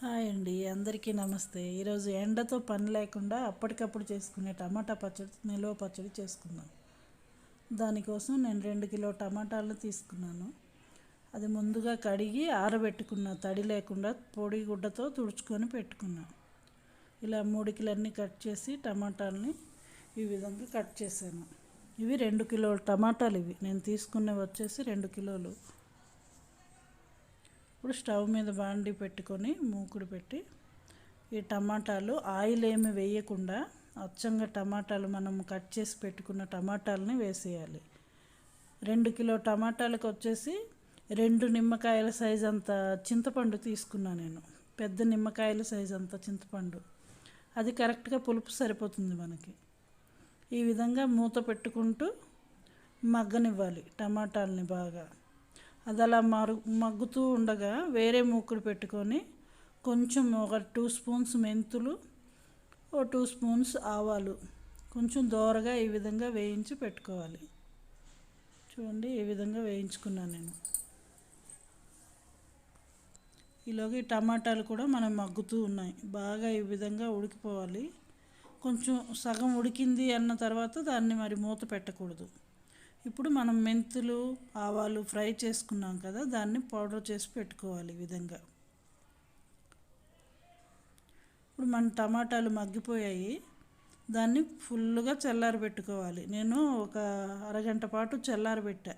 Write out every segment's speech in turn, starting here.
Hi అండి అందరికీ నమస్తే. ఈరోజు ఎండతో పని లేకుండా అప్పటికప్పుడు చేసుకునే టమాటా పచ్చడి నిల్వ పచ్చడి చేసుకుందాం. దానికోసం నేను రెండు కిలో టమాటాలు తీసుకున్నాను. అది ముందుగా కడిగి ఆరబెట్టుకున్నా తడి లేకుండా పొడి గుడ్డతో తుడుచుకొని పెట్టుకున్నా ఇలా మూడికిలన్నీ కట్ చేసి టమాటాలని ఈ విధంగా కట్ చేశాను. ఇవి రెండు కిలోలు టమాటాలు ఇవి. నేను తీసుకున్నవి వచ్చేసి రెండు కిలోలు. ఇప్పుడు స్టవ్ మీద బాండి పెట్టుకొని మూకుడు పెట్టి ఈ టమాటాలు ఆయిల్ ఏమి వేయకుండా అచ్చంగా టమాటాలు మనం కట్ చేసి పెట్టుకున్న టమాటాలని వేసేయాలి. రెండు కిలో టమాటాలకు వచ్చేసి రెండు నిమ్మకాయల సైజ్ అంత చింతపండు తీసుకున్నా నేను. పెద్ద నిమ్మకాయల సైజ్ అంత చింతపండు. అది కరెక్ట్గా పులుపు సరిపోతుంది మనకి. ఈ విధంగా మూత పెట్టుకుంటూ మగ్గనివ్వాలి టమాటాలని బాగా. అది అలా మరు మగ్గుతూ ఉండగా వేరే మూకుడు పెట్టుకొని కొంచెం ఒక టూ స్పూన్స్ మెంతులు ఓ టూ స్పూన్స్ ఆవాలు కొంచెం దోరగా ఈ విధంగా వేయించి పెట్టుకోవాలి. చూడండి ఈ విధంగా వేయించుకున్నాను నేను. ఈలోగా టమాటాలు కూడా మనం మగ్గుతూ ఉన్నాయి. బాగా ఈ విధంగా ఉడికిపోవాలి. కొంచెం సగం ఉడికింది అన్న తర్వాత దాన్ని మరి మూత పెట్టకూడదు. ఇప్పుడు మనం మెంతులు ఆవాలు ఫ్రై చేసుకున్నాం కదా దాన్ని పౌడర్ చేసి పెట్టుకోవాలి ఈ విధంగా. ఇప్పుడు మన టమాటాలు మగ్గిపోయాయి. దాన్ని ఫుల్గా చల్లారబెట్టుకోవాలి నేను ఒక అరగంట పాటు చల్లారబెట్టా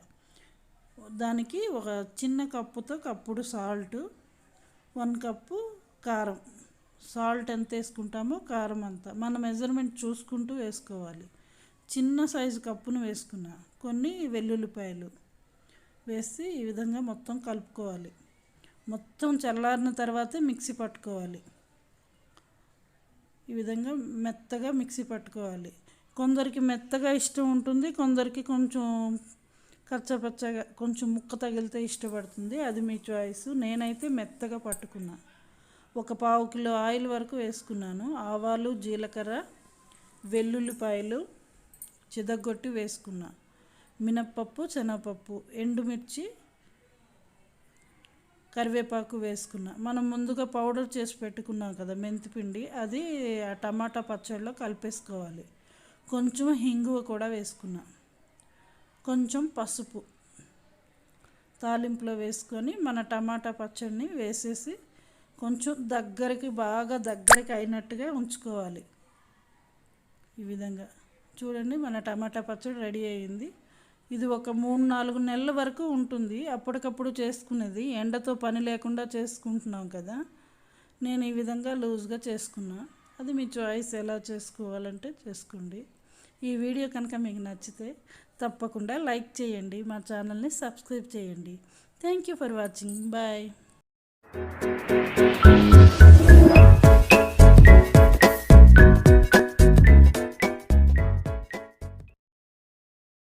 దానికి ఒక చిన్న కప్పుతో కప్పుడు సాల్ట్ వన్ కప్పు కారం. సాల్ట్ ఎంత వేసుకుంటామో కారం అంత. మన మెజర్మెంట్ చూసుకుంటూ వేసుకోవాలి. చిన్న సైజు కప్పును వేసుకున్నా. కొన్ని వెల్లుల్లిపాయలు వేసి ఈ విధంగా మొత్తం కలుపుకోవాలి. మొత్తం చల్లారిన తర్వాతే మిక్సీ పట్టుకోవాలి. ఈ విధంగా మెత్తగా మిక్సీ పట్టుకోవాలి. కొందరికి మెత్తగా ఇష్టం ఉంటుంది కొందరికి కొంచెం కచ్చపచ్చగా కొంచెం ముక్క తగిలితే ఇష్టపడుతుంది. అది మీ చాయిస్. నేనైతే మెత్తగా పట్టుకున్నా. ఒక పావు కిలో ఆయిల్ వరకు వేసుకున్నాను. ఆవాలు జీలకర్ర వెల్లుల్లిపాయలు చిదగొట్టి వేసుకున్నా. మినప్పప్పు శనగపప్పు ఎండుమిర్చి కరివేపాకు వేసుకున్నా. మనం ముందుగా పౌడర్ చేసి పెట్టుకున్నాం కదా మెంతిపిండి అది ఆ టమాటా పచ్చడిలో కలిపేసుకోవాలి. కొంచెం హింగువ కూడా వేసుకున్నా. కొంచెం పసుపు తాలింపులో వేసుకొని మన టమాటా పచ్చడిని వేసేసి కొంచెం దగ్గరికి బాగా దగ్గరికి అయినట్టుగా ఉంచుకోవాలి. ఈ విధంగా. చూడండి మన టమాటా పచ్చడి రెడీ అయ్యింది ఇది ఒక మూడు నాలుగు నెలల వరకు ఉంటుంది. అప్పటికప్పుడు చేసుకునేది. ఎండతో పని లేకుండా చేసుకుంటున్నాం కదా. నేను ఈ విధంగా లూజ్గా చేసుకున్నా. అది మీ చాయిస్ ఎలా చేసుకోవాలంటే చేసుకోండి. ఈ వీడియో కనుక మీకు నచ్చితే తప్పకుండా లైక్ చేయండి. మా ఛానల్ని సబ్స్క్రైబ్ చేయండి. Thank you for watching. Bye.